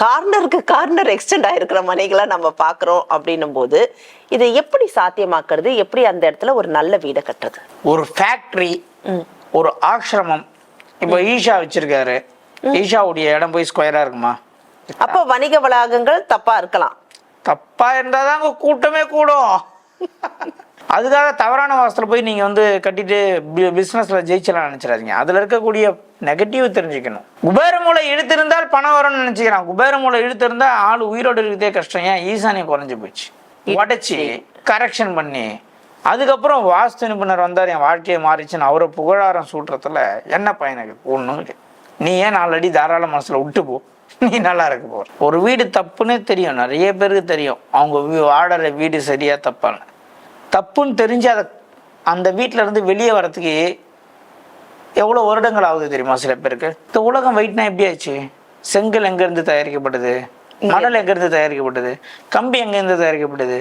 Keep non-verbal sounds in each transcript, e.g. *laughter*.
கார்னருக்கு corner extend ஆயிருக்கிற மனைகளை நம்ம பார்க்குறோம் அப்படின்னும் போது இதை எப்படி சாத்தியமாக்குறது? எப்படி அந்த இடத்துல ஒரு நல்ல வீடை கட்டுறது? ஒரு ஃபேக்டரி ஒரு ஆசிரமம். இப்போ ஈஷா வச்சிருக்காரு. ஈஷாவுடைய இடம் போய் ஸ்கொயரா இருக்குமா? அப்போ வணிக வளாகங்கள் தப்பா இருக்கலாம். தப்பா இருந்தால் தான் அங்கே கூட்டமே கூடும். *laughs* அதுக்காக தவறான வாசத்தில் போய் நீங்கள் வந்து கட்டிட்டு பிஸ்னஸில் ஜெயிச்சலாம் நினச்சிடாதீங்க. அதில் இருக்கக்கூடிய நெகட்டிவ் தெரிஞ்சுக்கணும். குபேர மூளை இழுத்திருந்தால் பணம் வரும்னு நினச்சிக்கிறான். குபேர மூளை இழுத்திருந்தா ஆள் உயிரோடு இருக்கிறதே கஷ்டம். ஏன்? ஈசானியம் குறைஞ்சி போச்சு. உடச்சி கரெக்ஷன் பண்ணி. அதுக்கப்புறம் வாஸ்து நிபுணர் வந்தார் என் வாழ்க்கையை மாறிச்சுன்னு. அவரை புகழாரம் சூட்டுறதுல என்ன பயனுக்கு ஒன்றும் நீ ஏன் நாலடி தாராள மனசில் விட்டு போ. நீ நல்லா இருக்க போ ஒரு வீடு தப்புன்னே தெரியும். நிறைய பேருக்கு தெரியும். அவங்க வாடுற வீடு சரியா தப்பான்னு தப்புன்னு தெரிஞ்சு அதை அந்த வீட்டில இருந்து வெளியே வரத்துக்கு எவ்வளோ வருடங்கள் ஆகுது தெரியுமா சில பேருக்கு? இந்த உலகம் வெயிட்னா எப்படி ஆச்சு? செங்கல் எங்கேருந்து தயாரிக்கப்படுது மணல் எங்கேருந்து தயாரிக்கப்பட்டது? கம்பி எங்கேருந்து தயாரிக்கப்பட்டது?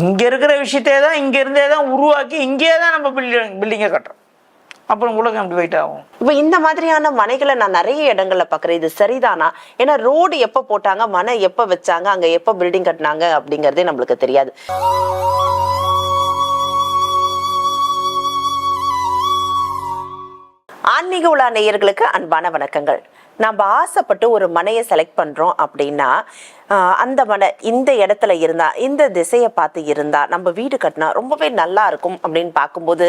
இங்கே இருக்கிற விஷயத்தே தான் இங்கே இருந்தே தான் உருவாக்கி இங்கேயே தான் நம்ம பில்டிங் பில்டிங்கை கட்டுறோம். அப்புறம் உலகம் எப்படி வெயிட் ஆகும்? இப்போ இந்த மாதிரியான மனைகளை நான் நிறைய இடங்கள்ல பார்க்குறேன். இது சரிதானா? ஏன்னா ரோடு எப்போ போட்டாங்க மனை எப்போ வச்சாங்க அங்க எப்போ பில்டிங் கட்டினாங்க அப்படிங்கறதே நம்மளுக்கு தெரியாது. ஆன்மீக உலா நேயர்களுக்கு அன்பான வணக்கங்கள். நம்ம ஆசைப்பட்டு ஒரு மனையை செலக்ட் பண்ணுறோம் அப்படின்னா அந்த மனை இந்த இடத்துல இருந்தா இந்த திசையை பார்த்து இருந்தா நம்ம வீடு கட்டினா ரொம்பவே நல்லா இருக்கும் அப்படின்னு பார்க்கும்போது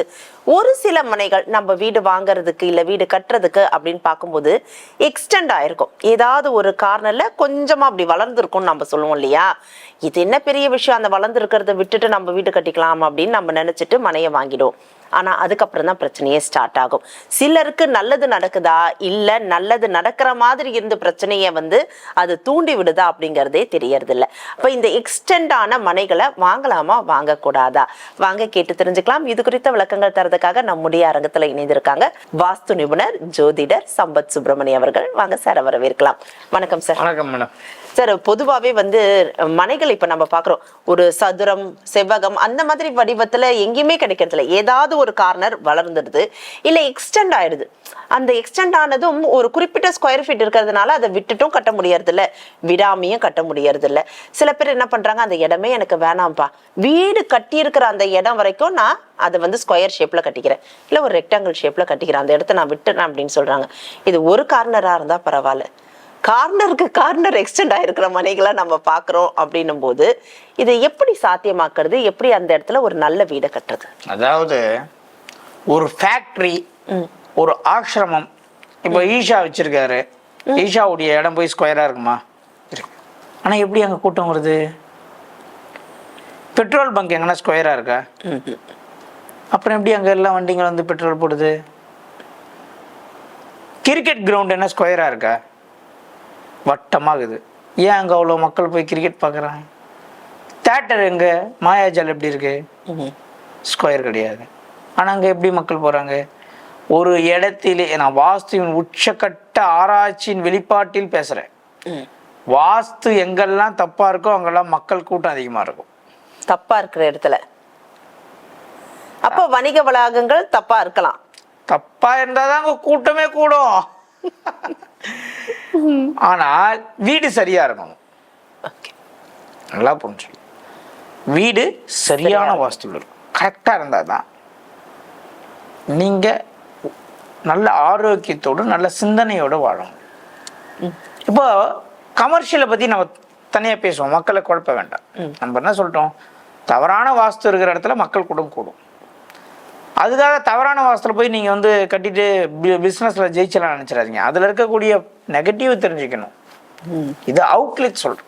ஒரு சில மனைகள் நம்ம வீடு வாங்குறதுக்கு இல்லை வீடு கட்டுறதுக்கு அப்படின்னு பார்க்கும்போது எக்ஸ்டெண்ட் ஆயிருக்கும். ஏதாவது ஒரு கார்னர்ல கொஞ்சமா அப்படி வளர்ந்துருக்கும்னு நம்ம சொல்லுவோம் இல்லையா? இது என்ன பெரிய விஷயம்? அந்த வளர்ந்துருக்கிறத விட்டுட்டு நம்ம வீடு கட்டிக்கலாம் அப்படின்னு நம்ம நினைச்சிட்டு மனையை வாங்கிடுவோம். ஆனா அதுக்கப்புறம் தான் பிரச்சனையே ஸ்டார்ட் ஆகும். சிலருக்கு நல்லது நடக்குதா? இல்ல நல்லது நடக்கிற மாதிரி இருந்து பிரச்சனையை வந்து அது தூண்டி விடுதா அப்படிங்கிறது தெரியறது இல்ல அப்ப இந்த எக்ஸ்டெண்டான ஆன மனைகளை வாங்கலாமா? வாங்கக்கூடாதா? வாங்க கேட்டு தெரிஞ்சுக்கலாம். இது குறித்த விளக்கங்கள் தரதுக்காக நம்முடைய அரங்கத்தில் இணைந்திருக்காங்க வாஸ்து நிபுணர் ஜோதிடர் சம்பத் சுப்பிரமணியம் அவர்கள். வாங்க சார் வரவேற்கலாம். வணக்கம் சார். வணக்கம் மேடம். சார் பொதுவாகவே வந்து மனைகள் இப்போ நம்ம பார்க்குறோம் ஒரு சதுரம் செவ்வகம் அந்த மாதிரி வடிவத்தில் எங்கேயுமே கிடைக்கிறதில்ல. ஏதாவது ஒரு கார்னர் வளர்ந்துடுது. இல்லை எக்ஸ்டெண்ட் ஆயிடுது. அந்த எக்ஸ்டெண்ட் ஆனதும் ஒரு குறிப்பிட்ட ஸ்கொயர் ஃபீட் இருக்கிறதுனால அதை விட்டுட்டும் கட்ட முடியறதில்ல. விடாமையும் கட்ட முடியறதில்ல. சில பேர் என்ன பண்ணுறாங்க அந்த இடமே எனக்கு வேணாம்ப்பா. வீடு கட்டியிருக்கிற அந்த இடம் வரைக்கும் நான் அதை வந்து ஸ்கொயர் ஷேப்பில் கட்டிக்கிறேன். இல்லை ஒரு ரெக்டாங்கிள் ஷேப்பில் கட்டிக்கிறேன். அந்த இடத்த நான் விட்டுறேன் அப்படின்னு சொல்கிறாங்க இது ஒரு கார்னராக இருந்தால் பரவாயில்ல. கார்னருக்கு கார்னர் எக்ஸ்டெண்ட் ஆயிருக்கிற மனைகளை நம்ம பார்க்குறோம் அப்படின்னும் போது இதை எப்படி சாத்தியமாக்குறது? எப்படி அந்த இடத்துல ஒரு நல்ல வீடை கட்டுறது? அதாவது ஒரு ஃபேக்டரி ஒரு ஆசிரமம். இப்போ ஈஷா வச்சிருக்காரு. ஈஷாவுடைய இடம் போய் ஸ்கொயரா இருக்குமா? இருக்கு. ஆனா எப்படி அங்க கூட்டம் வருது? பெட்ரோல் பங்க் எங்கன்னா ஸ்கொயரா இருக்கா? அப்புறம் எப்படி அங்க எல்லா வண்டிங்க வந்து பெட்ரோல் போடுது? கிரிக்கெட் கிரவுண்ட் என்ன ஸ்கொயரா இருக்கா? வட்டமாகுது. ஏன் அங்க அவ்வளோ மக்கள் போய் கிரிக்கெட் பார்க்குறாங்க? தேட்டர் எங்க? மாயாஜால் எப்படி இருக்கு? ஸ்கொயர் கிடையாது. ஆனால் அங்கே எப்படி மக்கள் போகிறாங்க ஒரு இடத்திலே நான் வாஸ்துவின் உச்சக்கட்ட ஆராய்ச்சியின் வெளிப்பாட்டில் பேசுகிறேன் வாஸ்து எங்கெல்லாம் தப்பாக இருக்கோ அங்கெல்லாம் மக்கள் கூட்டம் அதிகமாக இருக்கும். தப்பா இருக்கிற இடத்துல. அப்போ வணிக வளாகங்கள் தப்பா இருக்கலாம். தப்பாக இருந்தால் தான் அங்கே கூட்டமே கூடும். ஆனால் வீடு சரியாக இருக்கணும். ஓகே. நல்லா புரிஞ்சு. வீடு சரியான வாஸ்துவில் இருக்கும். கரெக்டாக இருந்தால் தான். நீங்கள் நல்ல ஆரோக்கியத்தோடு நல்ல சிந்தனையோடு வாழணும். இப்போ கமர்ஷியலை பற்றி நம்ம தனியாக பேசுவோம். மக்களை குழப்ப வேண்டாம். நம்ம என்ன சொல்லிட்டோம்? தவறான வாஸ்து இருக்கிற இடத்துல மக்கள் கூட்டம் கூடும். அதுக்காக தவறான வாஸ்துல போய் நீங்கள் வந்து கட்டிட்டு பிஸ்னஸில் ஜெயிச்சலாம் நினச்சிடாதீங்க. அதில் இருக்கக்கூடிய நெகட்டிவ் தெரிஞ்சுக்கணும். இது அவுட்லெட் சொல்கிறேன்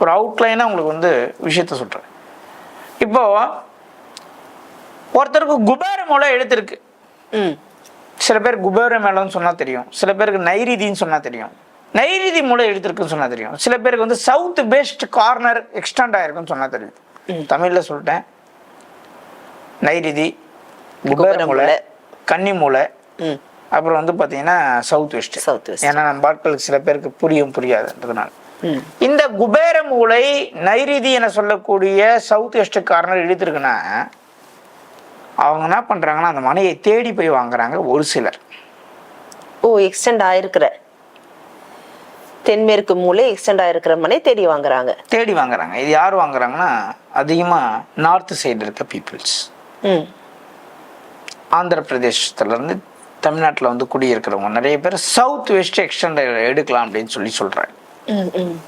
ஒரு அவுட்லைனாக உங்களுக்கு வந்து விஷயத்த சொல்கிறேன் இப்போ ஒருத்தருக்கு குபேர மூலம் எழுத்திருக்கு சில பேர் குபேர மேளம்னு சொன்னால் தெரியும். சில பேருக்கு நைரிதின்னு சொன்னால் தெரியும். நைரிதி மூலம் எழுத்திருக்குன்னு சொன்னால் தெரியும். சில பேருக்கு வந்து சவுத் பெஸ்ட் கார்னர் எக்ஸ்டெண்ட் ஆயிருக்குன்னு சொன்னால் தெரியும். தமிழில் சொல்லிட்டேன். நைரிதி குபேர மூலை. கன்னி மூலை ம். அப்புறம் வந்து பார்த்தீங்கன்னா சவுத் வெஸ்ட் South west. ஏன்னா நம்ம ஆட்களுக்கு சில பேருக்கு புரியும் புரியாதுன்றதுனால. ம். இந்த குபேர மூலை நைரிதி என சொல்லக்கூடிய சவுத் வெஸ்ட் கார்னர் இழுத்துருக்குன்னா அவங்க என்ன பண்றாங்கன்னா அந்த மனையை தேடி போய் வாங்குறாங்க ஒரு சிலர். ஓ எக்ஸ்டெண்ட் ஆயிருக்கிற. தென்மேற்கு மூலை எக்ஸ்டெண்ட் ஆயிருக்கிற மனை தேடி வாங்குறாங்க. தேடி வாங்குறாங்க. இது யார் வாங்குறாங்கன்னா அதிகமாக நார்த் சைடு இருக்க பீப்புள்ஸ் ம். ஆந்திர பிரதேசத்துலேருந்து தமிழ்நாட்டில் வந்து குடியிருக்கிறவங்க நிறைய பேர் சவுத் வெஸ்ட் எக்ஸ்டெண்ட் எடுக்கலாம் அப்படின்னு சொல்லி ம்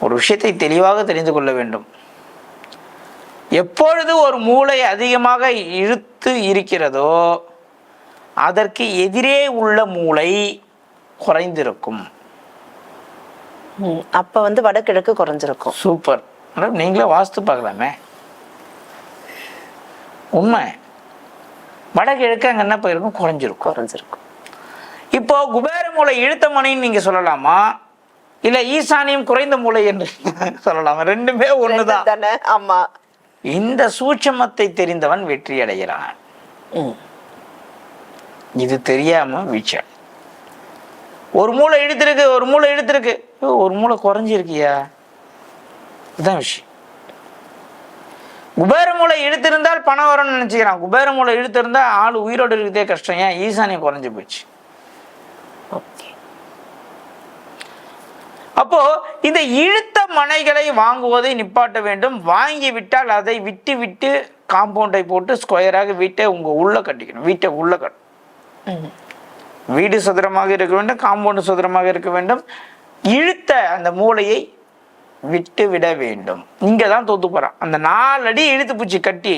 ஒரு விஷயத்தை தெளிவாக தெரிந்து கொள்ள வேண்டும். எப்பொழுது ஒரு மூளை அதிகமாக இழுத்து இருக்கிறதோ அதற்கு எதிரே உள்ள மூளை குறைந்திருக்கும். அப்ப வந்து வடகிழக்கு குறைஞ்சிருக்கும். சூப்பர். மேடம் நீங்களே வாஸ்து பார்க்கலாமே. உண்மை. வடகிழக்கு அங்கே என்ன போயிருக்கும்? குறைஞ்சிருக்கும். குறைஞ்சிருக்கும். இப்போ குபேர மூளை இழுத்த மணின்னு நீங்க சொல்லலாமா? இல்ல ஈசானியம் குறைந்த மூளை என்று *laughs* சொல்லலாமா? ரெண்டுமே ஒண்ணுதான். தானே? ஆமா. இந்த சூட்சமத்தை தெரிந்தவன் வெற்றி அடைகிறான் இது தெரியாம வீழ்ச்சி. ஒரு மூளை இழுத்திருக்கு ஒரு மூளை இழுத்திருக்கு. ஒரு மூளை குறைஞ்சிருக்கியா? இதுதான் விஷயம். குபேர மூளை இழுத்திருந்தால் பணம் வரும்னு நினைச்சுக்கிறான். குபேர மூளை இழுத்திருந்தா ஆள் உயிரோடு இருக்கிறதே கஷ்டம். ஏன்? ஈசானியம் குறைஞ்சு போச்சு. அப்போ இந்த இழுத்த மனைகளை வாங்குவதை நிப்பாட்ட வேண்டும். வாங்கி விட்டால் அதை விட்டு விட்டு காம்பவுண்டை போட்டு ஸ்கொயராக வீட்டை உங்க உள்ள கட்டிக்கணும். வீட்டை உள்ள கட்டணும். வீடு சதுரமாக இருக்க வேண்டும். காம்பவுண்டு சதுரமாக இருக்க வேண்டும். இழுத்த அந்த மூளையை விட்டு விட வேண்டும். இங்க தான் தோத்து போறான். அந்த நாலு அடி இழுத்து பூச்சி கட்டி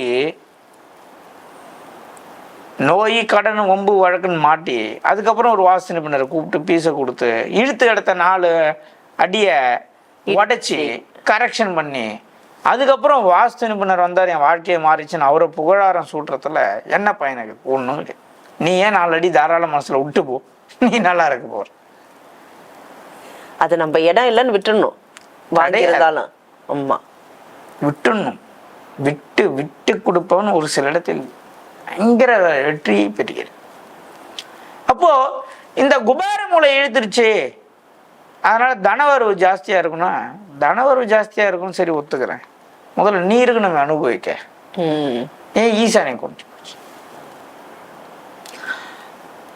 நோய் கடன் வம்பு வழக்குன்னு மாட்டி அதுக்கப்புறம் ஒரு வாசு நிபுணரை கூப்பிட்டு பீஸை கொடுத்து இழுத்து எடுத்த நாலு அடியை உடைச்சி கரெக்ஷன் பண்ணி அதுக்கப்புறம் வாஸ்து நிபுணர் வந்தார் என் வாழ்க்கையை மாறிச்சுன்னு அவரை புகழாரம் சூட்டுறதுல என்ன பயனுக்கு ஒன்றும் நீ ஏன் நாலு அடி தாராள மனசுல விட்டு போ? நீ நல்லா இருக்க போற. அது நம்ம இடம் இல்லைன்னு விட்டுறணும் வாங்கியிருந்தாலும் ஆமா. விட்டுடணும் விட்டு விட்டு கொடுப்பவன் ஒரு சில இடத்தில் பயங்கர வெற்றியை பெறுகிறார் அப்போ இந்த குபேர மூளை இழுத்துருச்சு. அதனால தனவரவு ஜாஸ்தியா இருக்குன்னா தனவரவு ஜாஸ்தியா இருக்கும்னு சரி ஒத்துக்கிறேன். முதல்ல நீருக்கு நம்ம அனுபவிக்க. ஏன் ஈசானியம் கொஞ்சம்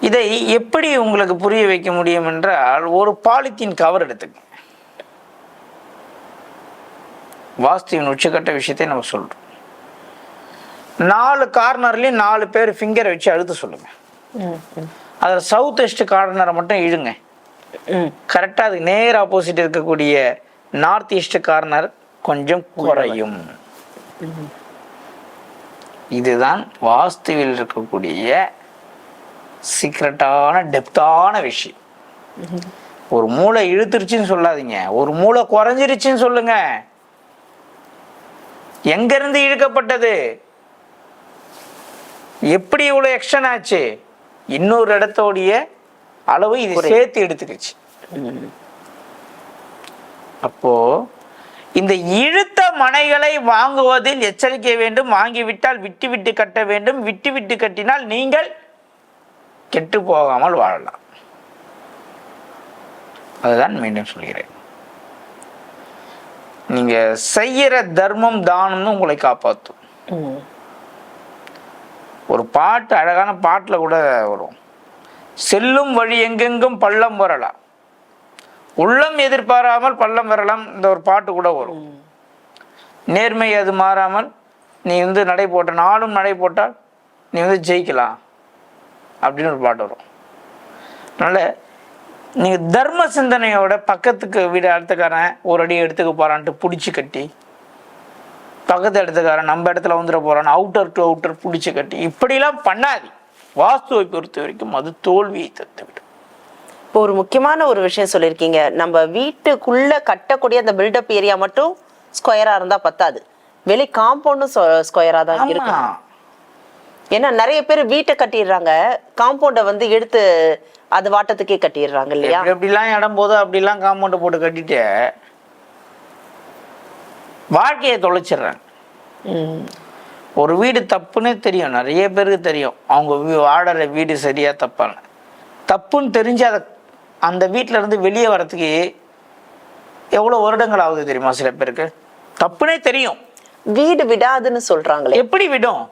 இதை எப்படி உங்களுக்கு புரிய வைக்க முடியும் என்றால் ஒரு பாலித்தீன் கவர் எடுத்துங்க வாஸ்துவின் உச்சக்கட்ட விஷயத்தை நம்ம சொல்றோம். நாலு கார்னர்லயும் நாலு பேர் ஃபிங்கரை வச்சு அழுத்த சொல்லுங்க. ம் ம். அதில் சவுத் வெஸ்ட் கார்னரை மட்டும் இழுங்க. கரெக்டாக அதுக்கு நேர் ஆப்போசிட் இருக்கக்கூடிய நார்த் ஈஸ்ட் கார்னர் கொஞ்சம் குறையும். இதுதான் வாஸ்துவில் இருக்கக்கூடிய சீக்ரெட்டான டெப்தான விஷயம். ஒரு மூளை இழுத்துருச்சுன்னு சொல்லாதீங்க. ஒரு மூளை குறைஞ்சிருச்சுன்னு சொல்லுங்க. எங்க இருந்து இழுக்கப்பட்டது? எப்படி இவ்வளவு எக்ஸ்டன் ஆச்சு? இன்னொரு இடத்தோடைய அளவு இது சேர்த்து எடுத்துக்கிச்சு. ம் அப்போ இந்த இழுத்த மனைகளை வாங்குவதில் எச்சரிக்கை வேண்டும். வாங்கிவிட்டால் விட்டு விட்டு கட்ட வேண்டும். விட்டு விட்டு கட்டினால் நீங்கள் கெட்டு போகாமல் வாழலாம். அதுதான் மீண்டும் சொல்கிறேன். நீங்க செய்யற தர்மம் தானம்னு உங்களை காப்பாற்றும் ஒரு பாட்டு அழகான பாட்டுல கூட வரும். செல்லும் வழி எங்கெங்கும் பள்ளம் வரலாம். உள்ளம் எதிர்பாராமல் பள்ளம் வரலாம் இந்த ஒரு பாட்டு கூட வரும். நேர்மை அது மாறாமல் நீ வந்து நடை போட்ட நாளும் நடை போட்டால் நீ வந்து ஜெயிக்கலாம் அப்படின்னு ஒரு பாட்டு வரும். அதனால நீங்க தர்ம சிந்தனையோட பக்கத்துக்கு வீடு அடுத்தக்காரன் ஒரு அடி எடுத்துக்க போறான்ட்டு பிடிச்சி கட்டி பக்கத்து இடத்துக்காரன் நம்ம இடத்துல வந்துட போறான் அவுட்டர் டு அவுட்டர் பிடிச்சி கட்டி இப்படிலாம் பண்ணாது. வாஸ்துவை பொறுத்த வரைக்கும் அது தோல்வியை தந்துவிடும் இப்போ ஒரு முக்கியமான ஒரு விஷயம் சொல்லியிருக்கீங்க. நம்ம வீட்டுக்குள்ள கட்டக்கூடிய அந்த பில்டப் ஏரியா மட்டும் ஸ்கொயரா இருந்தா பத்தாது. வெளி காம்பவுண்டும் ஸ்கொயரா தான் ஆமா. இருக்கு ஏன்னா நிறைய பேர் வீட்டை கட்டிடுறாங்க. காம்பவுண்டை வந்து எடுத்து அது வாட்டத்துக்கே கட்டிடுறாங்க இல்லையா? எப்படி எப்படிலாம் இடம் போதோ அப்படிலாம் காம்பவுண்ட் போட்டு கட்டிட்டு வாழ்க்கையை தொலைச்சிடுறாங்க. ம். ஒரு வீடு தப்புன்னே தெரியும் நிறைய பேருக்கு தெரியும். அவங்க வீ- வாடுற வீடு சரியா தப்பான்னு தப்புன்னு தெரிஞ்சு அதை அந்த வீட்ல இருந்து வெளியே வரத்துக்கு எவ்வளோ வருடங்கள் ஆகுது தெரியுமா சில பேருக்கு? தப்புனே தெரியும். வீடு விடாதுன்னு சொல்றாங்களே. எப்படி விடும்?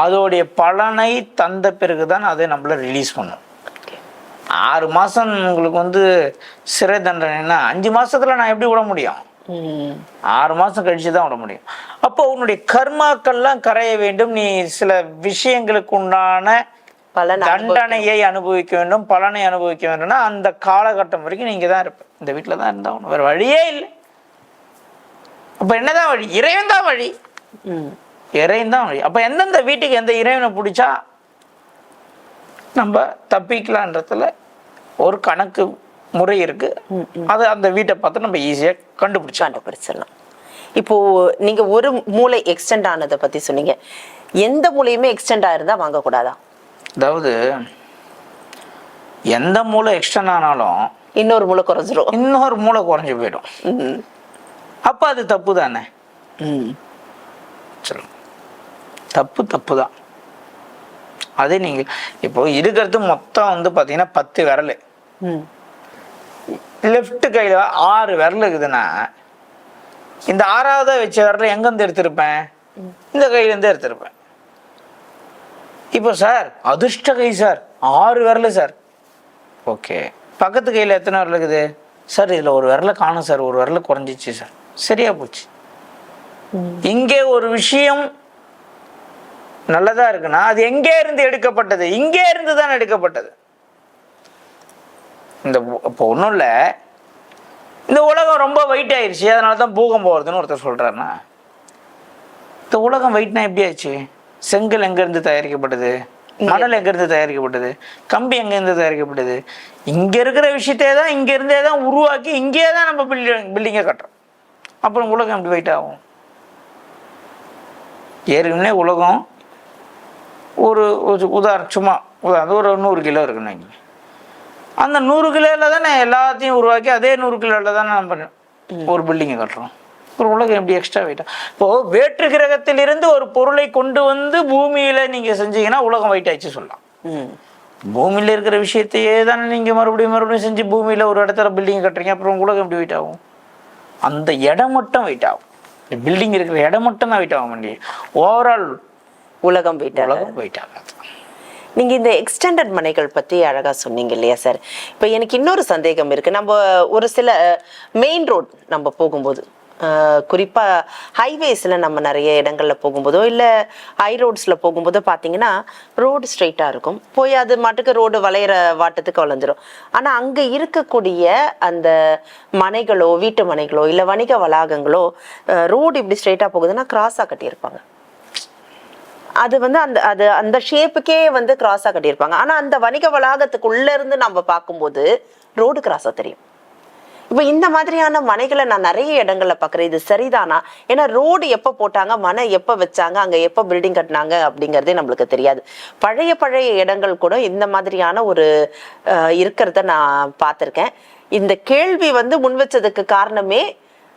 அதோடைய பலனை தந்த பிறகுதான் அதை நம்மள ரிலீஸ் பண்ணும். ஆறு மாசம் உங்களுக்கு வந்து சிறை தண்டனைன்னா அஞ்சு மாசத்துல நான் எப்படி விட முடியும். ஆறு மாசம் கழிச்சு தான் விட முடியும். அப்போ உன்னுடைய கர்மாக்கள்லாம் கரைய வேண்டும். நீ சில விஷயங்களுக்கு உண்டான தண்டனையை அனுபவிக்க வேண்டும் பலனை அனுபவிக்க வேண்டும்னா அந்த காலகட்டம் வரைக்கும் நீங்க தான் இருப்ப. இந்த வீட்டில் தான் இருந்தாகணும் வேற வழியே இல்லை. அப்ப என்னதான் வழி? இறைவன் தான் வழி. இறைவன் தான் வழி. அப்ப எந்தெந்த வீட்டுக்கு எந்த இறைவனை பிடிச்சா நம்ம தப்பிக்கலான்றதுல ஒரு கணக்கு முறை இருக்கு. அது அந்த வீட்டை பார்த்து நம்ம ஈஸியா கண்டுபிடிச்சா கண்டுபிடிச்சிடலாம். இப்போ நீங்க ஒரு மூளை எக்ஸ்டெண்ட் ஆனதை பத்தி சொன்னீங்க. எந்த மூலையுமே எக்ஸ்டெண்ட் ஆயிருந்தா வாங்கக்கூடாதா? அதாவது எந்த மூளை எக்ஸ்டன் ஆனாலும் இன்னொரு மூளை குறைஞ்சிரும். இன்னொரு மூளை குறைஞ்சு போயிடும். அப்ப அது தப்பு தானே? ம். சொல்லுங்க. தப்பு தப்பு தான். அதே நீங்க இப்போ இருக்கிறது மொத்தம் வந்து பாத்தீங்கன்னா பத்து விரல். ம். லெஃப்ட் கையில ஆறு விரல் இருக்குதுன்னா இந்த ஆறாவதா வச்ச விரல எங்க இருந்து எடுத்திருப்பேன்? இந்த கையில இருந்து எடுத்திருப்பேன். இப்போ சார் அதிர்ஷ்ட கை சார் ஆறு விரல் சார். ஓகே. பக்கத்து கையில எத்தனை விரல் இருக்குது? சார் இதுல ஒரு விரல காணும் சார் ஒரு விரல குறைஞ்சிச்சு சார். சரியா போச்சு. இங்கே ஒரு விஷயம் நல்லதா இருக்குன்னா அது எங்கே இருந்து எடுக்கப்பட்டது? இங்கே இருந்து தான் எடுக்கப்பட்டது. இந்த இப்போ ஒன்றும் இல்லை. இந்த உலகம் ரொம்ப வெயிட் ஆயிடுச்சு அதனால தான் பூகம்பம் வருதுன்னு ஒருத்தர் சொல்றாருன்னா இந்த உலகம் வெயிட்னா எப்படி ஆச்சு? செங்கல் எங்கேருந்து தயாரிக்கப்பட்டது? மணல் எங்கேருந்து தயாரிக்கப்பட்டது? கம்பி எங்கேருந்து தயாரிக்கப்பட்டது? இங்கே இருக்கிற விஷயத்தே தான் இங்கே இருந்தே தான் உருவாக்கி இங்கேயே தான் நம்ம பில்டிங் பில்டிங்கை கட்டுறோம். அப்புறம் உலகம் எப்படி வெயிட் ஆகும்? ஏற்கனவே உலகம் ஒரு உதாரணம் சும்மா உதாரணம் ஒரு நூறு கிலோ இருக்குன்னு வைங்க. அந்த நூறு கிலோவில் தானே எல்லாத்தையும் உருவாக்கி அதே நூறு கிலோவில் தானே நம்ம ஒரு பில்டிங்கை கட்டுறோம். ஒரு உலகம் எப்படி எக்ஸ்ட்ரா வெயிட்டா இப்போ வேற்று கிரகத்திலிருந்து ஒரு பொருளை கொண்டு வந்து பூமியில நீங்க செஞ்சீங்கன்னா உலகம் வெயிட் ஆயிடுச்சு சொல்லலாம். பூமியில இருக்கிற விஷயத்தையே தானே நீங்க மறுபடியும் மறுபடியும் செஞ்சு பூமியில ஒரு இடத்துல பில்டிங் கட்டுறீங்க அப்புறம் உலகம் எப்படி வெயிட் ஆகும்? அந்த இடம் மட்டும் வெயிட் ஆகும். பில்டிங் இருக்கிற இடம் மட்டும் தான் வெயிட் ஆக முடியும் ஓவரால் உலகம் போயிட்டாங்க உலகம் வெயிட் ஆகாது நீங்க இந்த எக்ஸ்டெண்டட் மனைகள் பத்தி அழகா சொன்னீங்க இல்லையா சார் இப்போ எனக்கு இன்னொரு சந்தேகம் இருக்கு. நம்ம ஒரு சில மெயின் ரோட் நம்ம போகும்போது அஹ், குறிப்பா ஹைவேஸ்ல நம்ம நிறைய இடங்கள்ல போகும்போதோ இல்ல ஹை ரோட்ஸ்ல போகும்போதோ பாத்தீங்கன்னா ரோடு ஸ்ட்ரைட்டா இருக்கும். போய் அது மாட்டுக்கு ரோடு வளையிற வாட்டத்துக்கு வளைஞ்சிரும் ஆனா அங்க இருக்கக்கூடிய அந்த மனைகளோ வீட்டு மனைகளோ இல்ல வணிக வளாகங்களோ ரோடு இப்படி ஸ்ட்ரைட்டா போகுதுன்னா கிராஸா கட்டியிருப்பாங்க. அது வந்து அந்த அது அந்த ஷேப்புக்கே வந்து கிராஸாக கட்டியிருப்பாங்க. ஆனால் அந்த வணிக வளாகத்துக்குள்ளே இருந்து நம்ம பார்க்கும்போது ரோடு கிராஸாக தெரியும். இப்போ இந்த மாதிரியான மனைகளை நான் நிறைய இடங்களில் பார்க்குறேன். இது சரிதானா? ஏன்னா ரோடு எப்போ போட்டாங்க மனை எப்போ வச்சாங்க அங்கே எப்போ பில்டிங் கட்டினாங்க அப்படிங்கிறதே நம்மளுக்கு தெரியாது. பழைய பழைய இடங்கள் கூட இந்த மாதிரியான ஒரு இருக்கிறத நான் பார்த்துருக்கேன். இந்த கேள்வி வந்து முன் வச்சதுக்கு காரணமே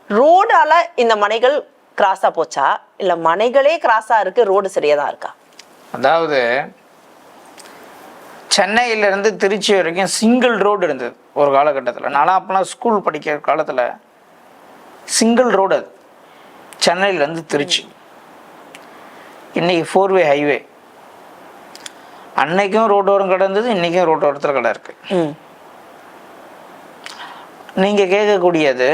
ரோடால இந்த மனைகள் கிராஸா போச்சா? இல்ல மனைகளே கிராஸா இருக்கு ரோடு சரியா தான் இருக்கா? அதாவது சென்னையிலேருந்து திருச்சி வரைக்கும் சிங்கிள் ரோடு இருந்தது ஒரு காலகட்டத்தில். நான்லாம் அப்போலாம் ஸ்கூல் படிக்கிற காலத்தில் சிங்கிள் ரோடு அது. சென்னையிலேருந்து திருச்சி. இன்னைக்கு ஃபோர்வே ஹைவே அன்னைக்கும் ரோட்டோரம் கடை இருந்தது இன்றைக்கும் ரோட்டோரத்தில் கடை இருக்குது நீங்கள் கேட்கக்கூடியது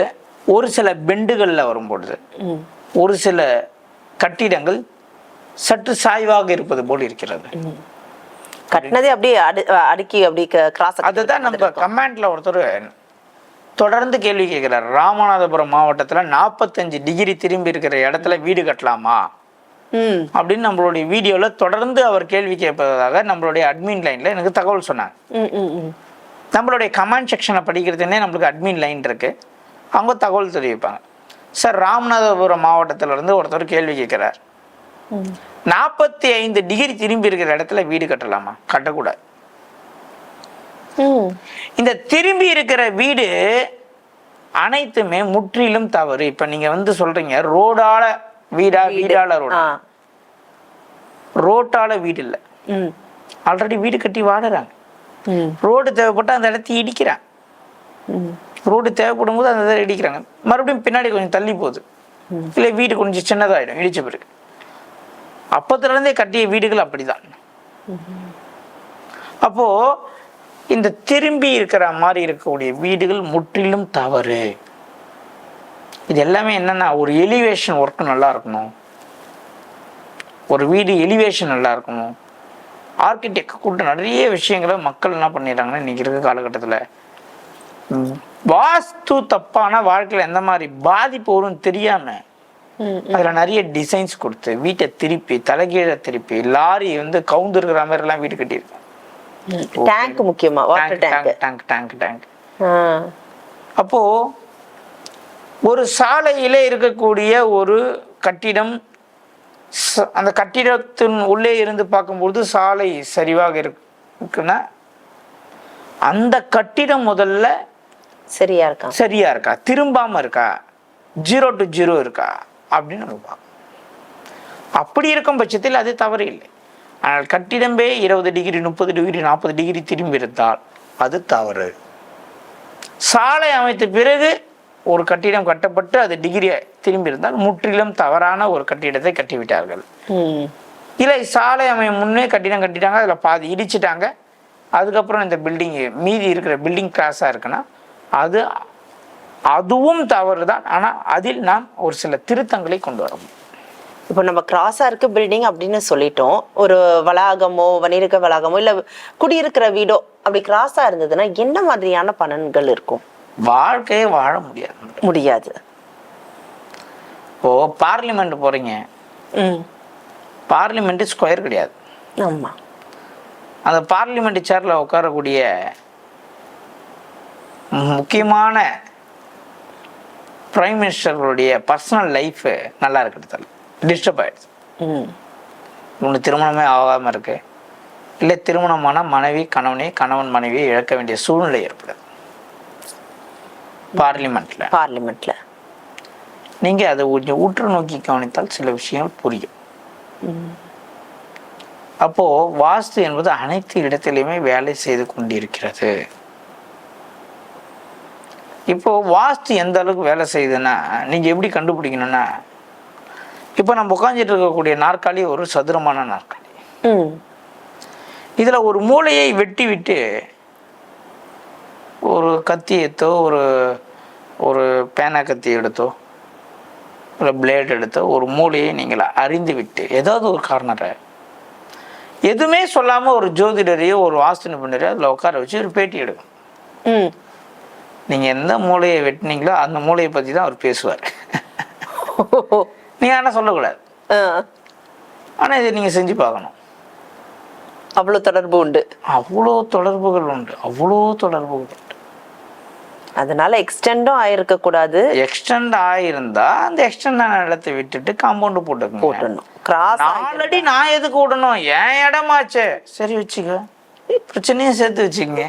ஒரு சில பெண்டுகளில் வரும்பொழுது ஒரு சில கட்டிடங்கள் சற்று சாய்வாக இருப்பது போல் இருக்கிறது. கட்டினதே அப்படியே அடு அடுக்கி அப்படி கிராஸ் அதுதான் நம்ம கமெண்ட்ல ஒருத்தர் தொடர்ந்து கேள்வி கேட்கிறார். ராமநாதபுரம் மாவட்டத்துல நாற்பத்தஞ்சு டிகிரி திரும்பி இருக்கிற இடத்துல வீடு கட்டலாமா? அப்படின்னு நம்மளுடைய வீடியோல தொடர்ந்து அவர் கேள்வி கேட்பதாக நம்மளுடைய அட்மின் லைன்ல எனக்கு தகவல் ம் நம்மளுடைய கமெண்ட் செக்ஷனை படிக்கிறதுனே நம்மளுக்கு அட்மின் லைன் இருக்கு. அவங்க தகவல் தெரிவிப்பாங்க. சார் ராமநாதபுரம் மாவட்டத்துல இருந்து ஒருத்தர் கேள்வி கேட்கிறார். நாற்பத்தி ஐந்து டிகிரி திரும்பி இருக்கிற இடத்துல வீடு கட்டலாமா? கட்டக்கூடாது. ம். இந்த திரும்பி இருக்கிற வீடு அனைத்துமே முற்றிலும் தவறு. இப்ப நீங்க வந்து சொல்றீங்க ரோடால வீடா வீடால ரோடா? ரோட்டால வீடு இல்ல. ம். ஆல்ரெடி வீடு கட்டி வாடுறாங்க. ம். ரோடு தேவைப்பட்டா அந்த இடத்தை இடிக்கிறாங்க. ம். ரோடு தேவைப்படும் போது அந்த இடத்துல இடிக்கிறாங்க. மறுபடியும் பின்னாடி கொஞ்சம் தள்ளி போகுது. இல்லை வீடு கொஞ்சம் சின்னதாயிடும் இடிச்ச பிறகு. அப்பத்துல இருந்தே கட்டிய வீடுகள் அப்படிதான். அப்போ இந்த திரும்பி இருக்கிற மாதிரி இருக்கக்கூடிய வீடுகள் முற்றிலும் தவறு. இது எல்லாமே என்னன்னா ஒரு எலிவேஷன் ஒர்க் நல்லா இருக்கணும். ஒரு வீடு எலிவேஷன் நல்லா இருக்கணும். ஆர்கிடெக்ட் கூட்ட நிறைய விஷயங்களை மக்கள் என்ன பண்ணிடுறாங்கன்னா இன்னைக்கு இருக்க காலகட்டத்தில். வாஸ்து தப்பான வாழ்க்கையில் எந்த மாதிரி பாதிப்பு வரும்னு தெரியாம ம், அதில் நிறைய டிசைன்ஸ் கொடுத்து வீட்டை திருப்பி தலைகீழ திருப்பி லாரி வந்து கவுந்து இருக்கிற மாதிரி எல்லாம் வீடு கட்டியிருக்கோம். டேங்க் முக்கியமா? டேங்க் டேங்க் டேங்க் டேங்க் அப்போ ஒரு சாலையில இருக்கக்கூடிய ஒரு கட்டிடம் அந்த கட்டிடத்தின் உள்ளே இருந்து பார்க்கும்பொழுது சாலை சரிவாக இருக்கு- இருக்குன்னா அந்த கட்டிடம் முதல்ல சரியா இருக்கான் சரியா இருக்கா? திரும்பாம இருக்கா? ஜீரோ டு ஜீரோ இருக்கா? அப்படின்னு நம்ம பார்க்கணும் அப்படி இருக்கும் பட்சத்தில் அது தவறு இல்லை. ஆனால் கட்டிடமே இருபது டிகிரி முப்பது டிகிரி நாற்பது டிகிரி திரும்பி இருந்தால் அது தவறு. சாலை அமைத்த பிறகு ஒரு கட்டிடம் கட்டப்பட்டு அது டிகிரி திரும்பி இருந்தால் முற்றிலும் தவறான ஒரு கட்டிடத்தை கட்டிவிட்டார்கள். இல்லை சாலை அமையும் முன்னே கட்டிடம் கட்டிட்டாங்க அதில் பாதி இடிச்சிட்டாங்க. அதுக்கப்புறம் இந்த பில்டிங் மீதி இருக்கிற பில்டிங் கிராஸாக இருக்குன்னா அது அதுவும் தவறு தான் ஆனால் அதில் நாம் ஒரு சில திருத்தங்களை கொண்டு வர முடியும். இப்போ நம்ம கிராஸா இருக்கு பில்டிங் அப்படின்னு சொல்லிட்டோம். ஒரு வளாகமோ வணிக வளாகமோ இல்ல குடியிருக்கிற வீடோ அப்படி கிராஸா இருந்ததுன்னா என்ன மாதிரியான பலன்கள் இருக்கும்? வாழ்க்கையே வாழ முடியாது. முடியாது. இப்போ பார்லிமெண்ட் போறீங்க. ம். பார்லிமெண்ட் ஸ்கொயர் கிடையாது. ஆமா. அந்த பார்லிமெண்ட் சேரில் உட்காரக்கூடிய முக்கியமான பிரைம் மினிஸ்டர்களுடைய பர்சனல் லைஃப் நல்லா இருக்கிறது டிஸ்டர்ப் ஆயிடுச்சு ம். இவனுக்கு திருமணமே ஆகாமல் இருக்கு. இல்லை திருமணமான மனைவி கணவனே கணவன் மனைவியை இழக்க வேண்டிய சூழ்நிலை ஏற்படுது. பார்லிமெண்ட்ல பார்லிமெண்ட்ல நீங்க அதை கொஞ்சம் உற்று நோக்கி கவனித்தால் சில விஷயங்கள் புரியும். அப்போ வாஸ்து என்பது அனைத்து இடத்திலுமே வேலை செய்து கொண்டிருக்கிறது. இப்போ வாஸ்து எந்த அளவுக்கு வேலை செய்யுதுன்னா நீங்க எப்படி கண்டுபிடிக்கணும்னா இப்போ நம்ம உட்காந்துட்டு இருக்கக்கூடிய நாற்காலி ஒரு சதுரமான நாற்காலி. இதுல ஒரு மூளையை வெட்டி விட்டு ஒரு கத்தி எடுத்தோ ஒரு ஒரு பேனா கத்தி எடுத்தோ ஒரு பிளேட் எடுத்தோ ஒரு மூளையை நீங்கள் அறிந்து விட்டு ஏதாவது ஒரு காரணரை எதுவுமே சொல்லாம ஒரு ஜோதிடரையோ ஒரு வாஸ்து நிபுணரையோ அதில் உட்கார வச்சு ஒரு பேட்டி எடுக்கும் ம் நீங்க எந்த மூளையை வெட்டினீங்களோ அந்த மூளையை பத்தி தான் அவர் பேசுவார். *laughs* நீங்க ஆனால் சொல்லக்கூடாது. ஆ, ஆனா இதை நீங்க செஞ்சு பார்க்கணும். அவ்வளவு தொடர்பு உண்டு. அவ்வளோ தொடர்புகள் உண்டு. அவ்வளோ தொடர்புகள் உண்டு. அதனால எக்ஸ்டெண்டும் ஆயிருக்க கூடாது எக்ஸ்டெண்ட் ஆயிருந்தா அந்த எக்ஸ்டெண்ட் இடத்தை விட்டுட்டு காம்பவுண்ட் போட்டுக்கோங்க. போட்டணும் கிராஸ் நாலடி நான் எதுக்கு விடணும்? என் இடமாச்சே சரி வச்சுக்க. பிரச்சனையும் சேர்த்து வச்சுக்கங்க.